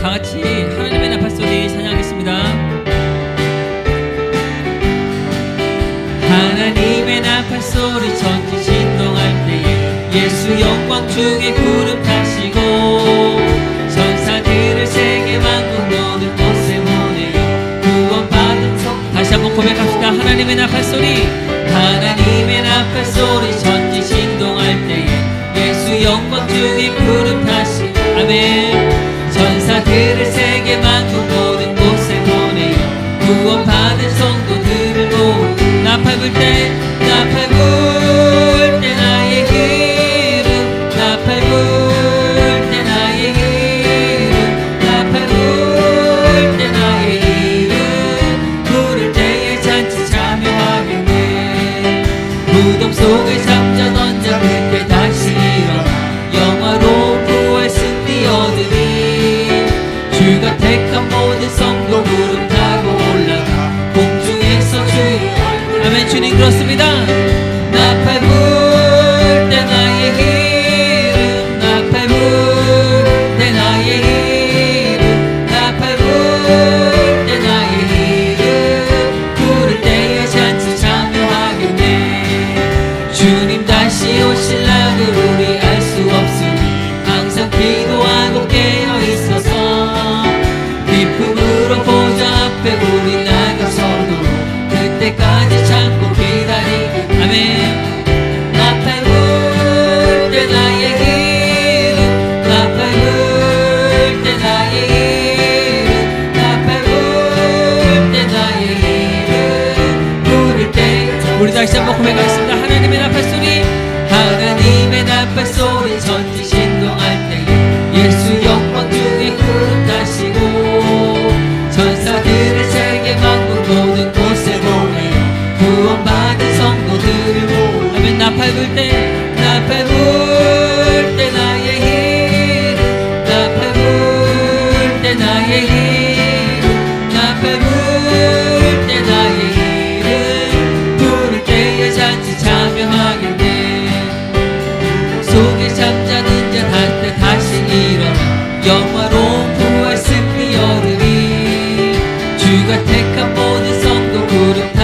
다 같이 하나님의 나팔소리 찬양하겠습니다. 하나님의 나팔소리 천지 진동할 때에 예수 영광 중에 구름 타시고 전사들을 세계 만국 모든 곳에 보내요 구원받은 성 다시 한번 고백합시다. 하나님의 나팔소리 gonna take a bold song, go to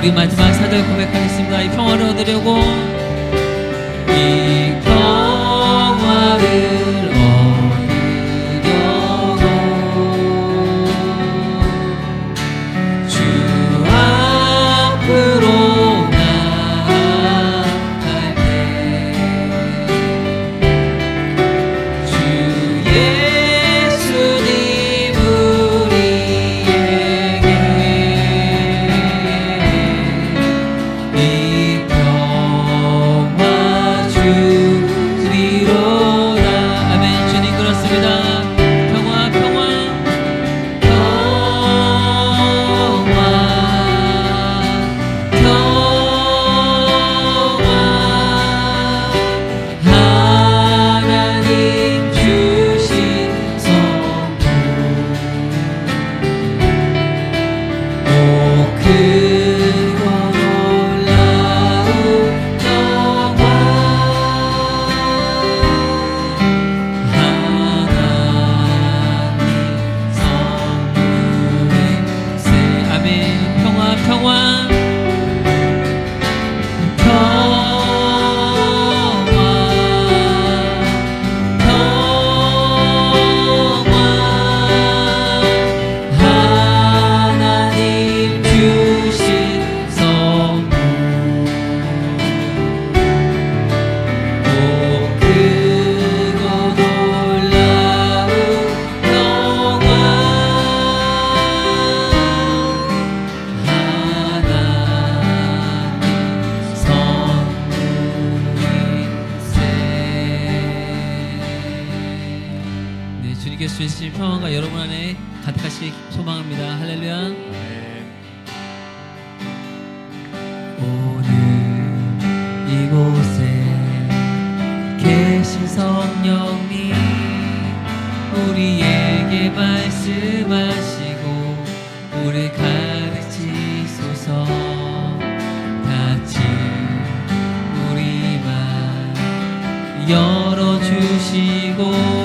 우리 마지막 사절 고백하겠습니다. 이 평화를 얻으려고 주님께서 주신 평안과 여러분 안에 가득하시 소망합니다. 할렐루야. 오늘 이곳에 계신 성령님 우리에게 말씀하시고 우리 가르치소서 같이 우리만 열어주시고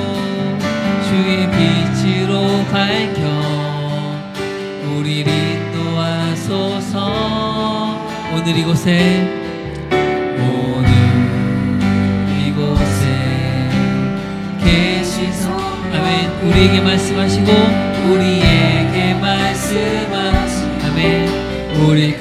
밝혀 우리를 인도하소서. 오늘 이곳에 오늘 이곳에 계시소. 아멘. 우리에게 말씀하시고 우리에게 말씀하시고 아멘. 우리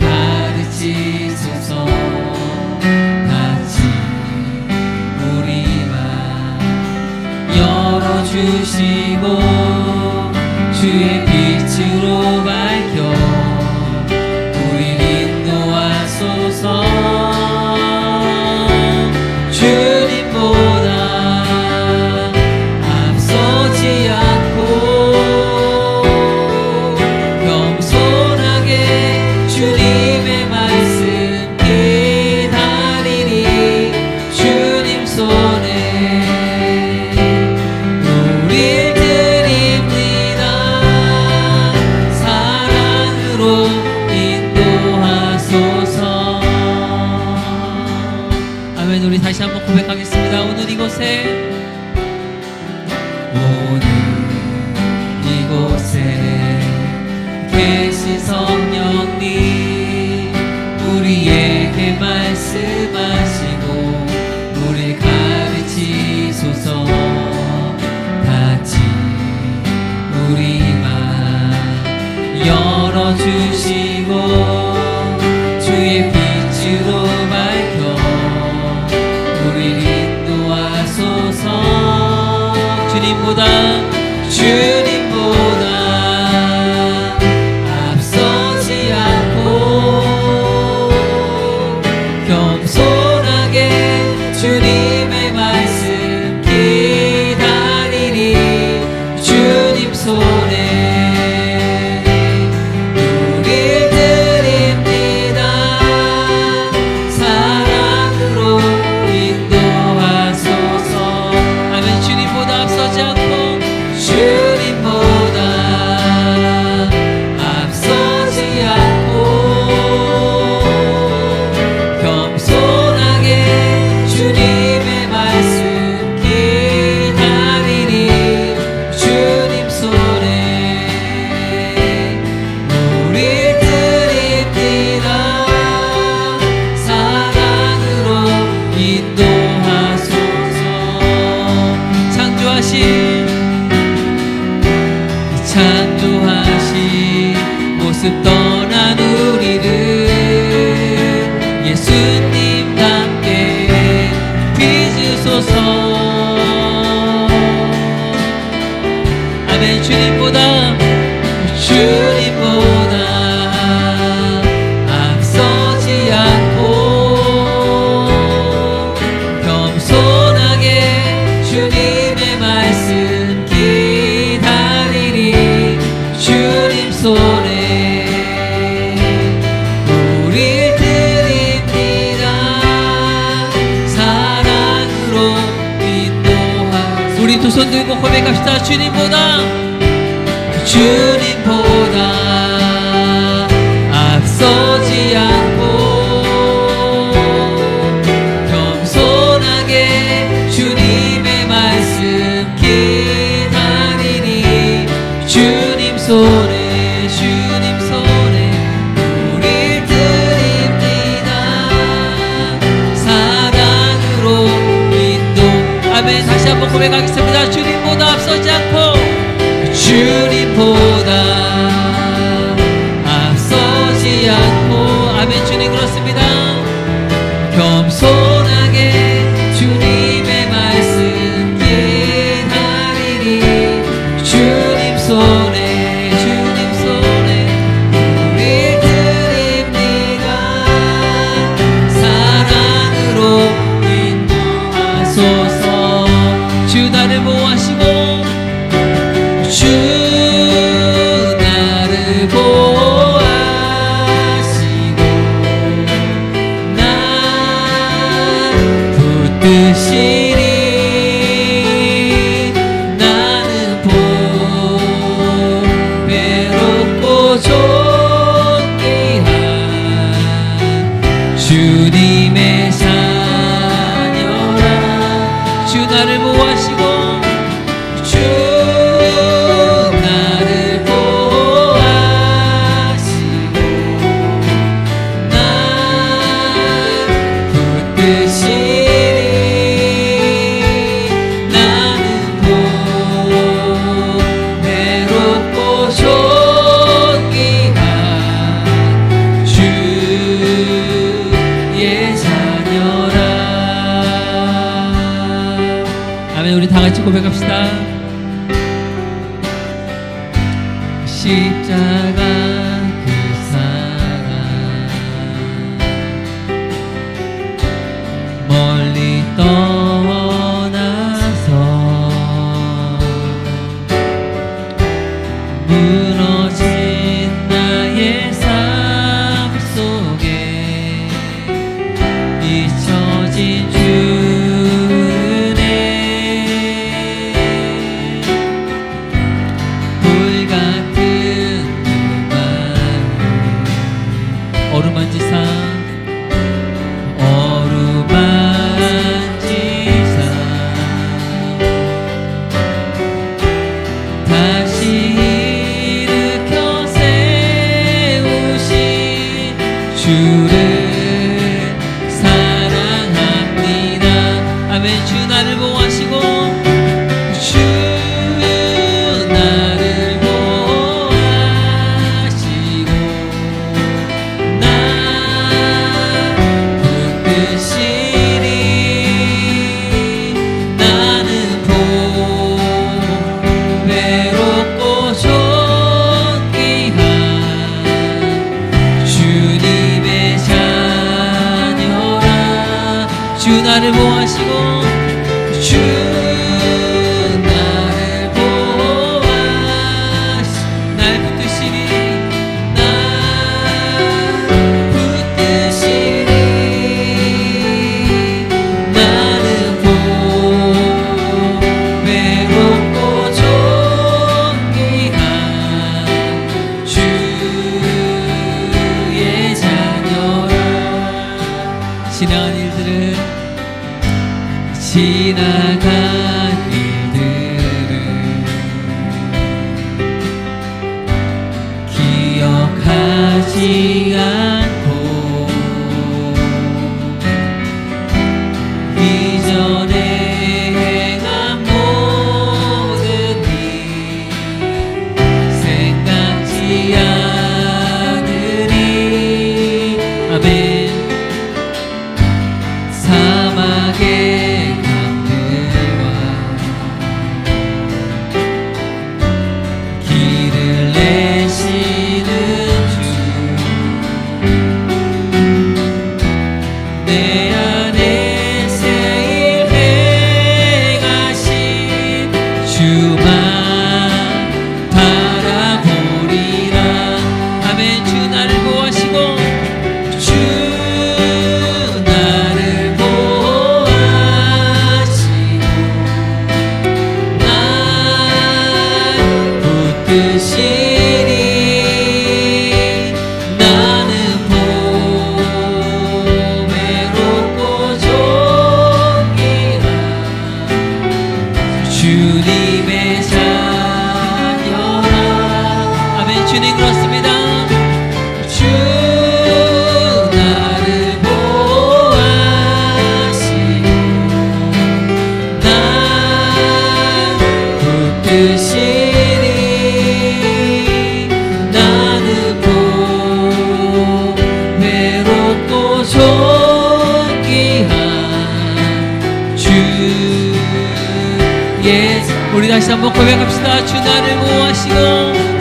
주시 두손 들고 고백합시다. 주님보다. 주님보다 앞서지 않고 겸손하게 주님의 말씀 기다리니 주님 손에 주님 손에 우릴 드립니다. 사랑으로 인도. 아멘. 다시 한번 고백하겠습니다. 고백합시다. 시작. 우리 다시 한번 고